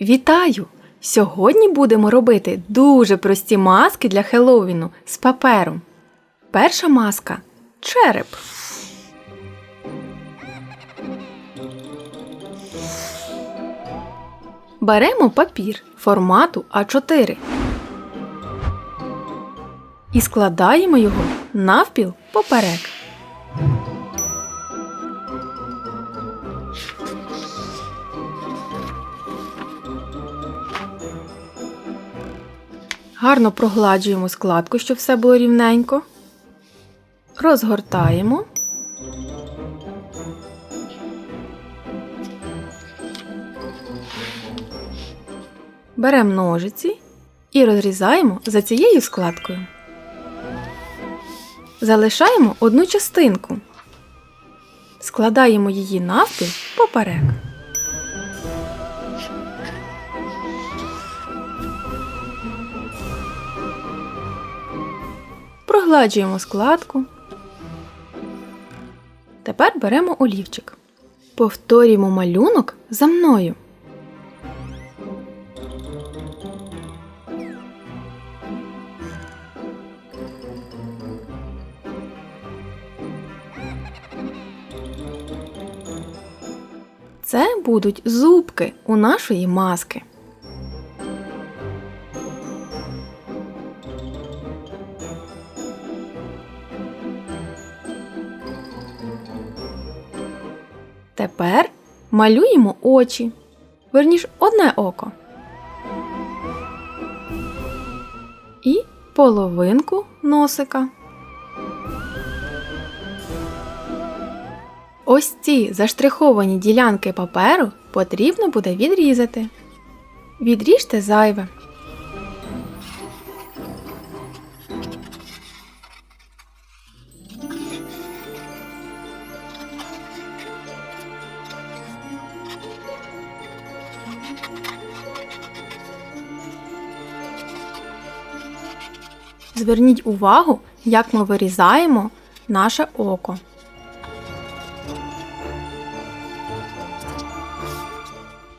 Вітаю! Сьогодні будемо робити дуже прості маски для Хеллоуіну з паперу. Перша маска череп. Беремо папір формату А4 і складаємо його навпіл поперек. Гарно прогладжуємо складку, щоб все було рівненько. Розгортаємо. Беремо ножиці і розрізаємо за цією складкою. Залишаємо одну частинку. Складаємо її навпіл поперек. Прогладжуємо складку. Тепер беремо олівчик. Повторюємо малюнок за мною. Це будуть зубки у нашої маски. Тепер малюємо очі. Верніш одне око. І половинку носика. Ось ці заштриховані ділянки паперу потрібно буде відрізати. Відріжте зайве. Зверніть увагу, як ми вирізаємо наше око.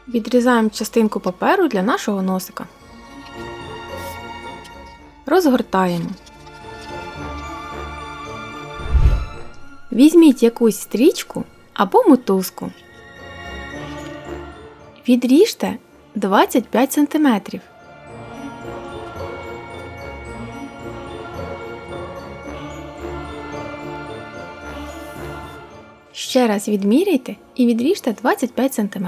Відрізаємо частинку паперу для нашого носика. Розгортаємо. Візьміть якусь стрічку або мотузку. Відріжте 25 см. Ще раз відміряйте і відріжте 25 см.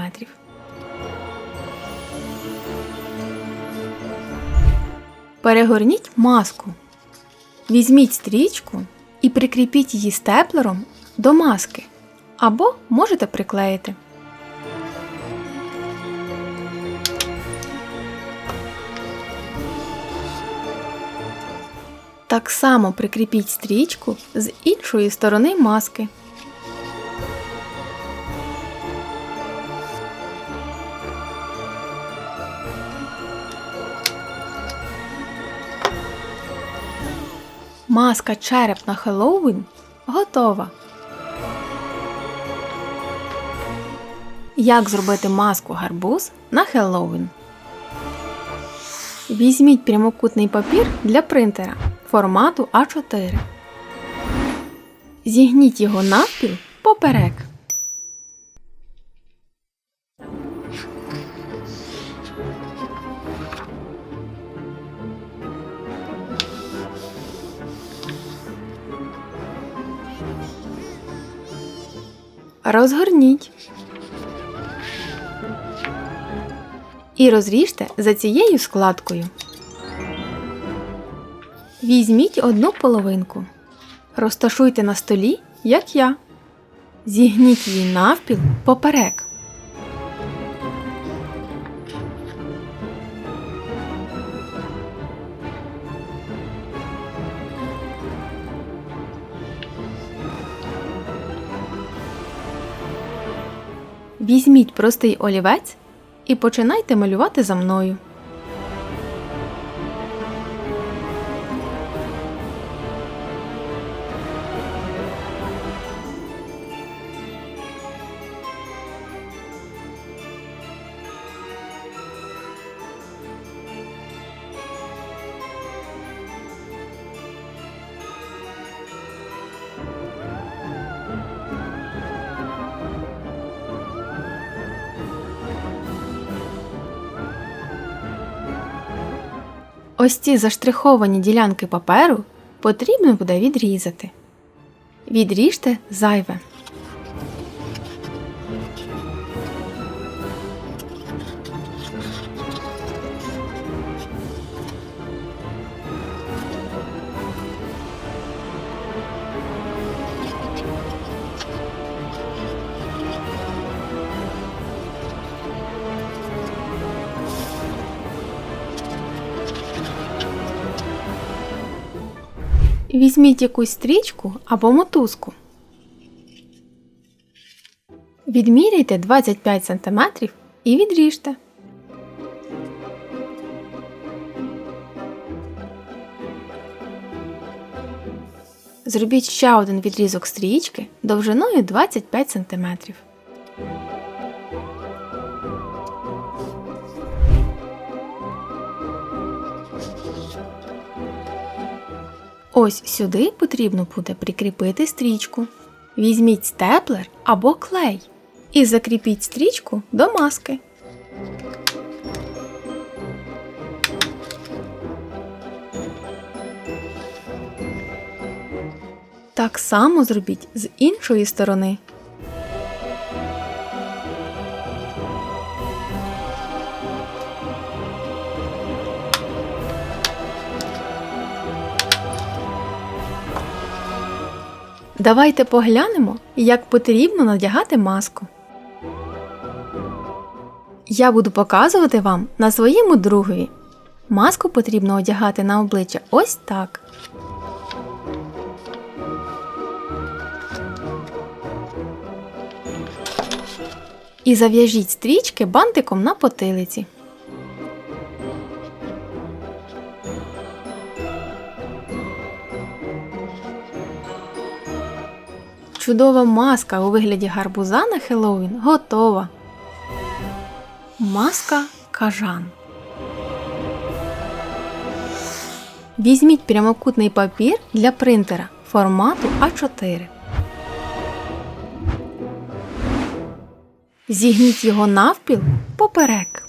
Перегорніть маску. Візьміть стрічку і прикріпіть її степлером до маски. Або можете приклеїти. Так само прикріпіть стрічку з іншої сторони маски. Маска череп на Хеллоуін готова. Як зробити маску гарбуз на Хеллоуін? Візьміть прямокутний папір для принтера формату А4. Зігніть його навпіл поперек. Розгорніть. І розріжте за цією складкою. Візьміть одну половинку. Розташуйте на столі, як я. Зігніть її навпіл поперек. Візьміть простий олівець і починайте малювати за мною. Ось ці заштриховані ділянки паперу потрібно буде відрізати. Відріжте зайве. Візьміть якусь стрічку або мотузку. Відміряйте 25 см і відріжте. Зробіть ще один відрізок стрічки довжиною 25 см. Ось сюди потрібно буде прикріпити стрічку. Візьміть степлер або клей і закріпіть стрічку до маски. Так само зробіть з іншої сторони. Давайте поглянемо, як потрібно надягати маску. Я буду показувати вам на своєму другові. Маску потрібно одягати на обличчя ось так. І зав'яжіть стрічки бантиком на потилиці. Чудова маска у вигляді гарбуза на Хеллоуін готова. Маска кажан. Візьміть прямокутний папір для принтера формату А4. Зігніть його навпіл поперек.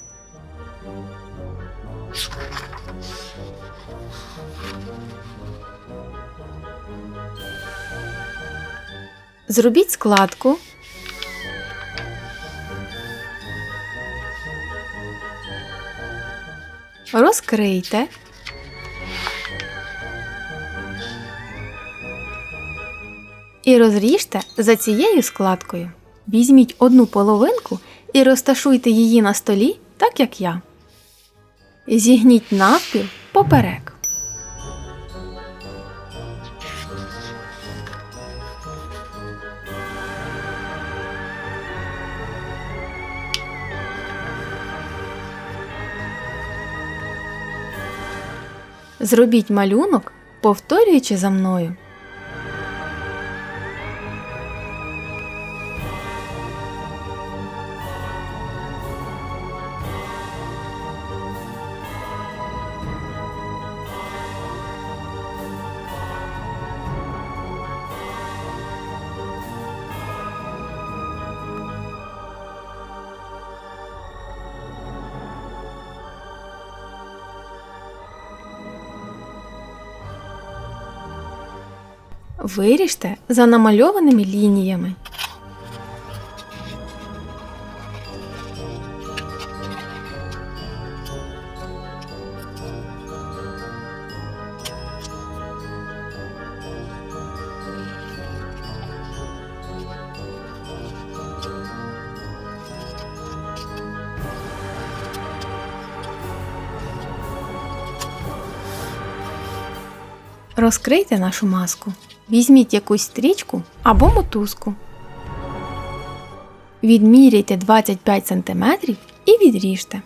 Зробіть складку. Розкрийте. І розріжте за цією складкою. Візьміть одну половинку і розташуйте її на столі, так як я. Зігніть навпіл поперек. Зробіть малюнок, повторюючи за мною. Виріжте за намальованими лініями. Розкрийте нашу маску. Візьміть якусь стрічку або мотузку. Відміряйте 25 см і відріжте.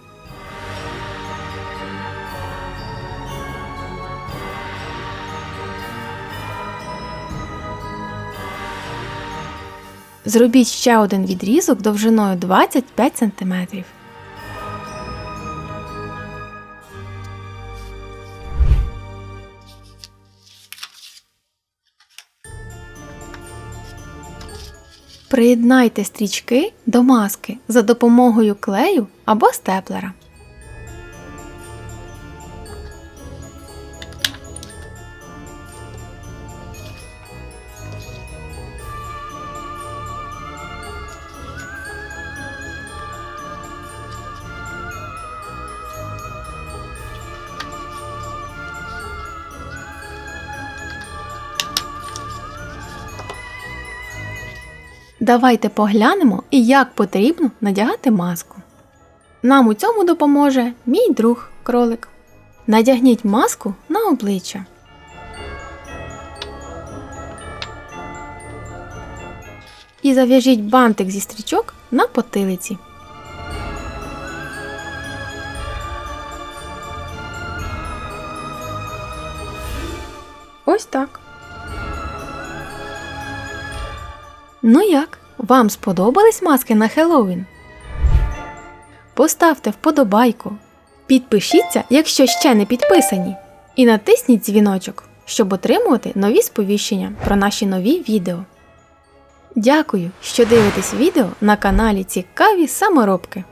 Зробіть ще один відрізок довжиною 25 см. Приєднайте стрічки до маски за допомогою клею або степлера. Давайте поглянемо, і як потрібно надягати маску. Нам у цьому допоможе мій друг кролик. Надягніть маску на обличчя. І зав'яжіть бантик зі стрічок на потилиці. Ось так. Ну як, вам сподобались маски на Хеллоуін? Поставте вподобайку, підпишіться, якщо ще не підписані, і натисніть дзвіночок, щоб отримувати нові сповіщення про наші нові відео. Дякую, що дивитесь відео на каналі Цікаві саморобки.